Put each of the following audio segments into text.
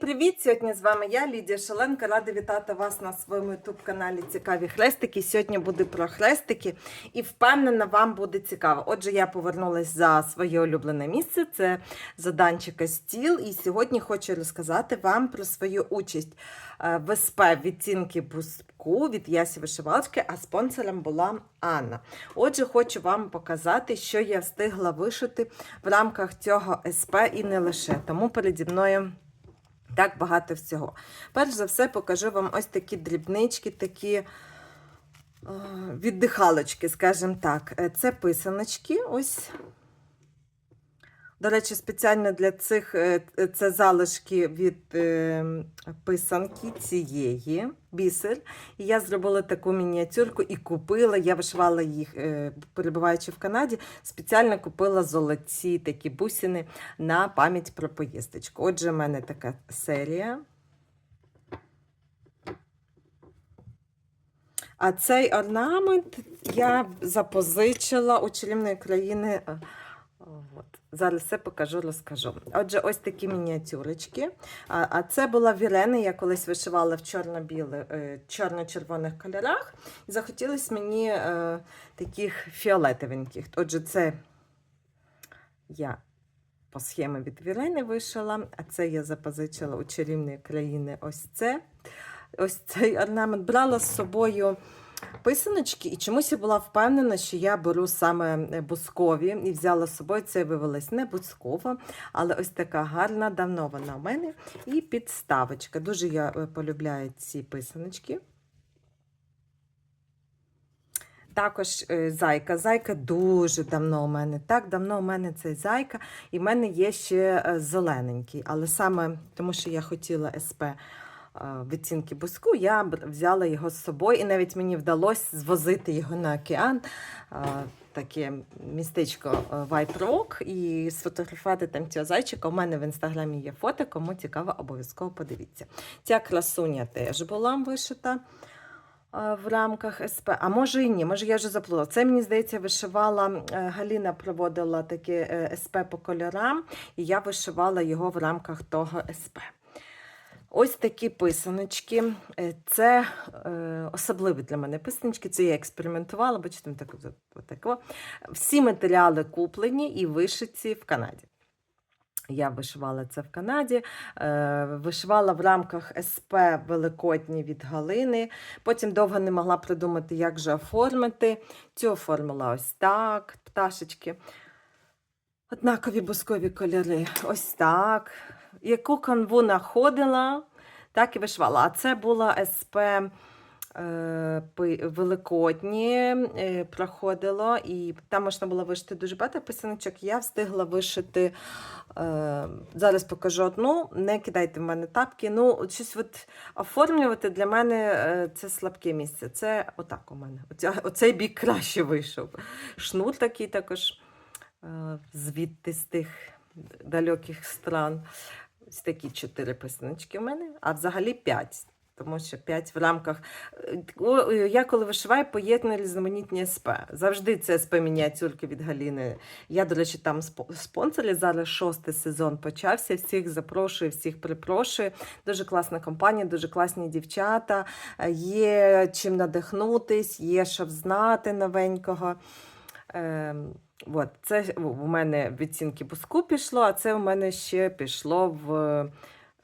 Привіт! Сьогодні з вами я, Лідія Шаленка. Рада вітати вас на своєму youtube каналі Цікаві хрестики. Сьогодні буде про хрестики і впевнена, вам буде цікаво. Отже, я повернулася за своє улюблене місце. Це заданчика стіл. І сьогодні хочу розказати вам про свою участь е, в СП відцінки буску від Ясі Вишивалочки, а спонсором була Анна. Отже, хочу вам показати, що я встигла вишити в рамках цього СП і не лише. Тому переді мною. Так багато всього. Перш за все, покажу вам ось такі дрібнички, такі е, віддихалочки, скажімо так. Е, Це писаночки. Ось. До речі, спеціально для цих е, це залишки від е, писанки цієї бісер. І я зробила таку мініатюрку і купила. Я вишивала їх, е, перебуваючи в Канаді, спеціально купила золоті такі бусини на пам'ять про поїздочку. Отже, в мене така серія. А цей орнамент я запозичила у чарівної країни. Зараз все покажу, розкажу. Отже, ось такі мініатюрочки. А, це була Вірена, я колись вишивала в е, чорно-червоних кольорах. І захотілося мені е, таких фіолетовеньких. Отже, це я по схемі від Вірени вишила, а це я запозичила у чарівної країни ось це. Ось цей орнамент брала з собою писаночки, і чомусь я була впевнена, що я беру саме бускові і взяла з собою. Це виявилось не бускова, але ось така гарна, давно вона у мене. І підставочка. Дуже я е, полюбляю ці писаночки. Також е, зайка. Зайка дуже давно у мене. Так, давно у мене цей зайка, і в мене є ще е, зелененький. Але саме тому, що я хотіла СП е, відцінки буску, я взяла його з собою, і навіть мені вдалося звозити його на океан. Таке містечко е, White Rock і сфотографувати там цього зайчика. У мене в інстаграмі є фото, кому цікаво, обов'язково подивіться. Ця красуня теж була вишита е, в рамках СП. А може і ні, може я вже заплула. Це, мені здається, вишивала е, Галіна проводила таке СП по кольорам, і я вишивала його в рамках того СП. Ось такі писаночки. Е, Це е, особливі для мене писаночки. Це я експериментувала, бачите, так, так, всі матеріали куплені і вишиті в Канаді. Я вишивала це в Канаді, е, вишивала в рамках СП Великодні від Галини. Потім довго не могла придумати, як же оформити. Цю оформила ось так, пташечки. Однакові бускові кольори. Ось так. Яку канву знаходила, так і вишивала. А це була СП е, Великодні е, проходило, і там можна було вишити дуже багато писаночок. Я встигла вишити. Е, зараз покажу одну. Не кидайте в мене тапки. Ну, щось от оформлювати для мене це слабке місце. Це отак у мене. Оцей бік краще вийшов. Шнур такий також звідти з тих далеких стран. Ось такі чотири писаночки в мене, а взагалі п'ять. Тому що п'ять в рамках. Е, е, Я коли вишиваю, поєдную різноманітні СП. Завжди це СП мініатюрки від Галіни. Я, до речі, там спо- спонсорі. Зараз шостий сезон почався. Всіх запрошую, всіх припрошую. Дуже класна компанія, дуже класні дівчата. Е, Є чим надихнутись, є що взнати новенького. От, це у мене відцінки буску пішло, а це у мене ще пішло в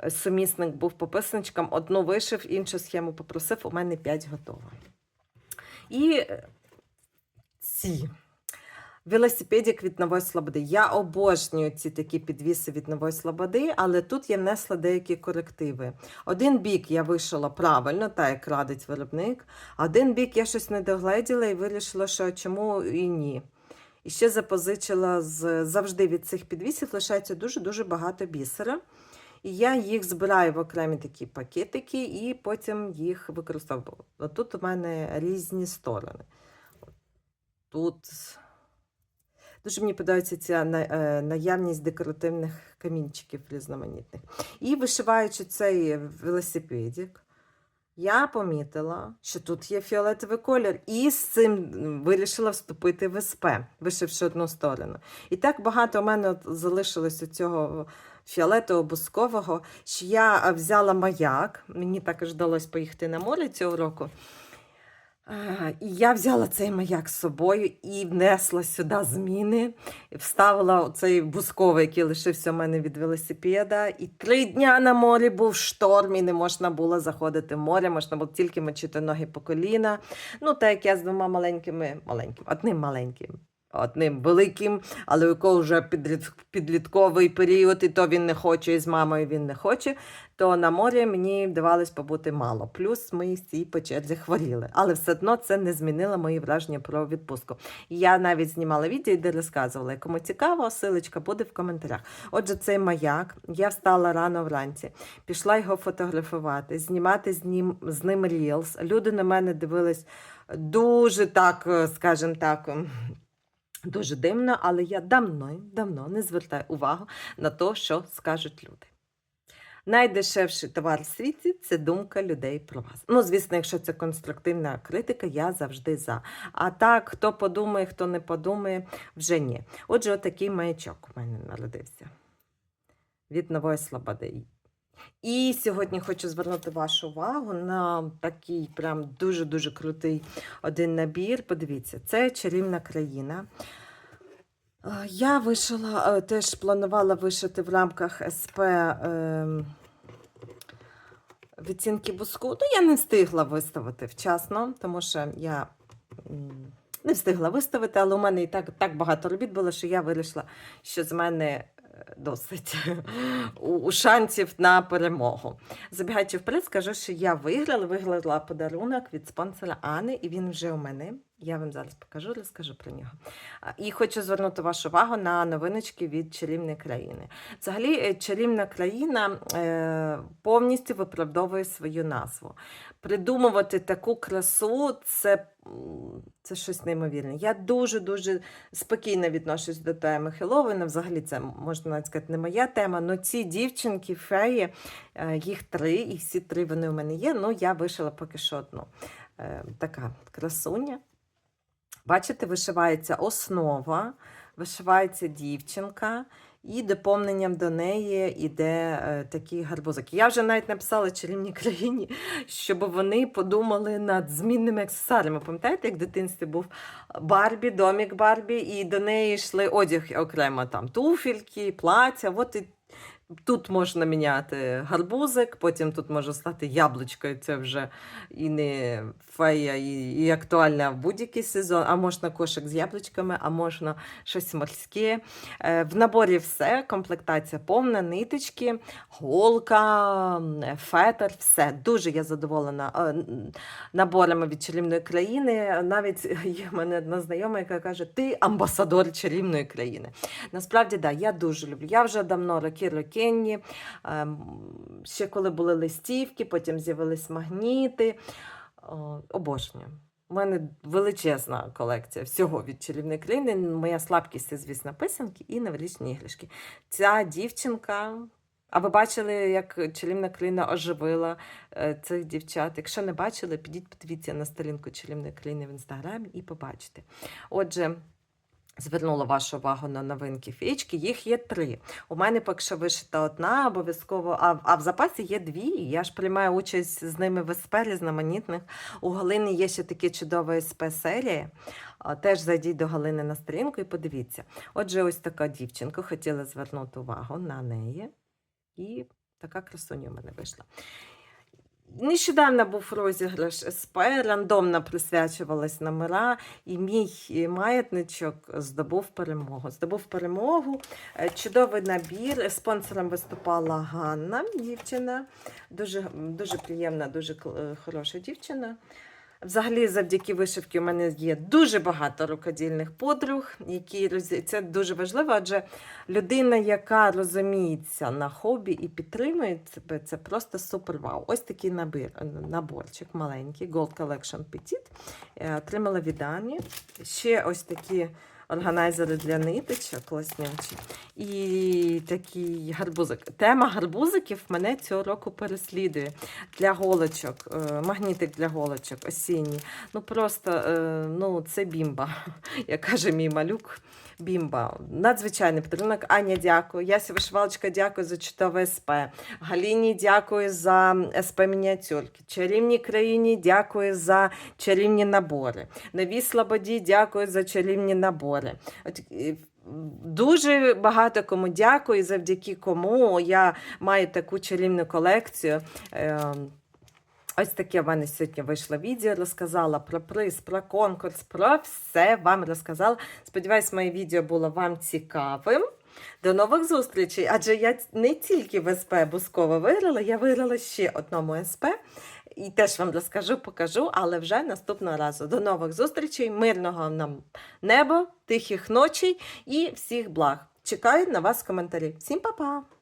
е, сумісник був по писаночкам. Одну вишив, іншу схему попросив, у мене 5 готово. І е, ці велосипедик від Нової Слободи. Я обожнюю ці такі підвіси від Нової Слободи, але тут я внесла деякі корективи. Один бік я вишила правильно, так як радить виробник, один бік я щось не догледіла і вирішила, що чому і ні. І ще запозичила з завжди від цих підвісів лишається дуже-дуже багато бісера. І я їх збираю в окремі такі пакетики і потім їх використовую. Тут у мене різні сторони. Тут дуже мені подобається ця е, наявність декоративних камінчиків різноманітних. І вишиваючи цей велосипедик, я помітила, що тут є фіолетовий колір, і з цим вирішила вступити в СП, вишивши одну сторону. І так багато у мене залишилось у цього фіолетового бускового, що я взяла маяк. Мені також вдалося поїхати на море цього року. І я взяла цей маяк з собою і внесла сюди зміни. Вставила цей бусковий, який лишився у мене від велосипеда. І три дня на морі був шторм, і не можна було заходити в море, можна було тільки мочити ноги по коліна. Ну, так як я з двома маленькими, маленьким, одним маленьким. Одним великим, але у якого вже підліт- підлітковий період, і то він не хоче, і з мамою він не хоче, то на морі мені вдавалось побути мало. Плюс ми всі по черзі хворіли. Але все одно це не змінило мої враження про відпустку. Я навіть знімала відео, де розказувала. Кому цікаво, силочка буде в коментарях. Отже, цей маяк. Я встала рано вранці, пішла його фотографувати, знімати з ним, з ним рілс. Люди на мене дивились дуже так, е, скажімо так. Дуже дивно, але я давно, давно не звертаю увагу на те, що скажуть люди. Найдешевший товар в світі це думка людей про вас. Ну, звісно, якщо це конструктивна критика, я завжди за. А так, хто подумає, хто не подумає, вже ні. Отже, отакий маячок у мене народився від нової слободи. І сьогодні хочу звернути вашу увагу на такий прям дуже-дуже крутий один набір. Подивіться, це чарівна країна. Е, Я вишила, е, теж планувала вишити в рамках СП ем, відцінки буску. Ну, я не встигла виставити вчасно, тому що я не встигла виставити, але у мене і так, так багато робіт було, що я вирішила, що з мене досить у, шансів на перемогу. Забігаючи вперед, скажу, що я виграла, виграла подарунок від спонсора Ани, і він вже у мене. Я вам зараз покажу, розкажу про нього. І хочу звернути вашу увагу на новиночки від чарівної країни. Взагалі, е, чарівна країна е, повністю виправдовує свою назву. Придумувати таку красу це, це щось неймовірне. Я дуже-дуже спокійно відношусь до теми Хеллоуіна. Взагалі, це можна навіть сказати, не моя тема. але ці дівчинки, феї, е, їх три, і всі три вони у мене є. Ну, я вишила поки що одну. Така красуня. Бачите, вишивається основа, вишивається дівчинка, і доповненням до неї йде е, такий гарбузик. Я вже навіть написала чарівній країні, щоб вони подумали над змінними аксесуарами. Пам'ятаєте, як в дитинстві був Барбі, домік Барбі, і до неї йшли одяг окремо там туфельки, плаття. От і Тут можна міняти гарбузик, потім тут може стати яблучкою. Це вже і не фея, і, і актуальна в будь-який сезон. А можна кошик з яблучками, а можна щось морське. Е, В наборі все, комплектація повна, ниточки, голка, м, фетр, все. Дуже я задоволена е, наборами від чарівної країни. Навіть є в мене одна знайома, яка каже: Ти амбасадор чарівної країни. Насправді, да, я дуже люблю. Я вже давно роки рокенні, ем, ще коли були листівки, потім з'явились магніти. Обожнюю. У мене величезна колекція всього від чарівної країни. Моя слабкість це, звісно, писанки і новорічні іграшки. Ця дівчинка. А ви бачили, як чарівна країна оживила е, цих дівчат? Якщо не бачили, підіть подивіться на сторінку чарівної країни в інстаграмі і побачите. Отже, звернула вашу увагу на новинки фічки. Їх є три. У мене поки що вишита одна, обов'язково, а, а в запасі є дві. Я ж приймаю участь з ними в СП різноманітних. У Галини є ще такі чудові СП-серії. Теж зайдіть до Галини на сторінку і подивіться. Отже, ось така дівчинка, хотіла звернути увагу на неї. І така красуня у мене вийшла. Нещодавно був розіграш СП, рандомно присвячувались номера, і мій маятничок здобув перемогу. Здобув перемогу. Е, Чудовий набір. Спонсором виступала Ганна, дівчина. Дуже, дуже приємна, дуже е, хороша дівчина. Взагалі, завдяки вишивці, у мене є дуже багато рукодільних подруг, які це дуже важливо, адже людина, яка розуміється на хобі і підтримує себе, це просто супер вау. Ось такий набір, наборчик маленький, Gold Collection Petit. Е, Отримала від Ані. Ще ось такі органайзери для ниточок ласнячі. І такий гарбузик. Тема гарбузиків мене цього року переслідує. Для голочок, е, магнітик для голочок осінній. Ну просто е, ну, це бімба, як каже мій малюк. Бімба. Надзвичайний подарунок. Аня, дякую. Яся Вишивалочка, дякую за чудове СП. Галіні дякую за СП мініатюрки. Чарівній країні дякую за чарівні набори. Новій Слободі дякую за чарівні набори. Е, Дуже багато кому дякую, завдяки кому я маю таку чарівну колекцію. Ось таке в мене сьогодні вийшло відео, розказала про приз, про конкурс, про все вам розказала. Сподіваюсь, моє відео було вам цікавим. До нових зустрічей! Адже я не тільки в СП Бусково виграла, я виграла ще одному СП. І теж вам розкажу, покажу, але вже наступного разу. До нових зустрічей, мирного нам неба, тихих ночей і всіх благ. Чекаю на вас коментарі. Всім па-па!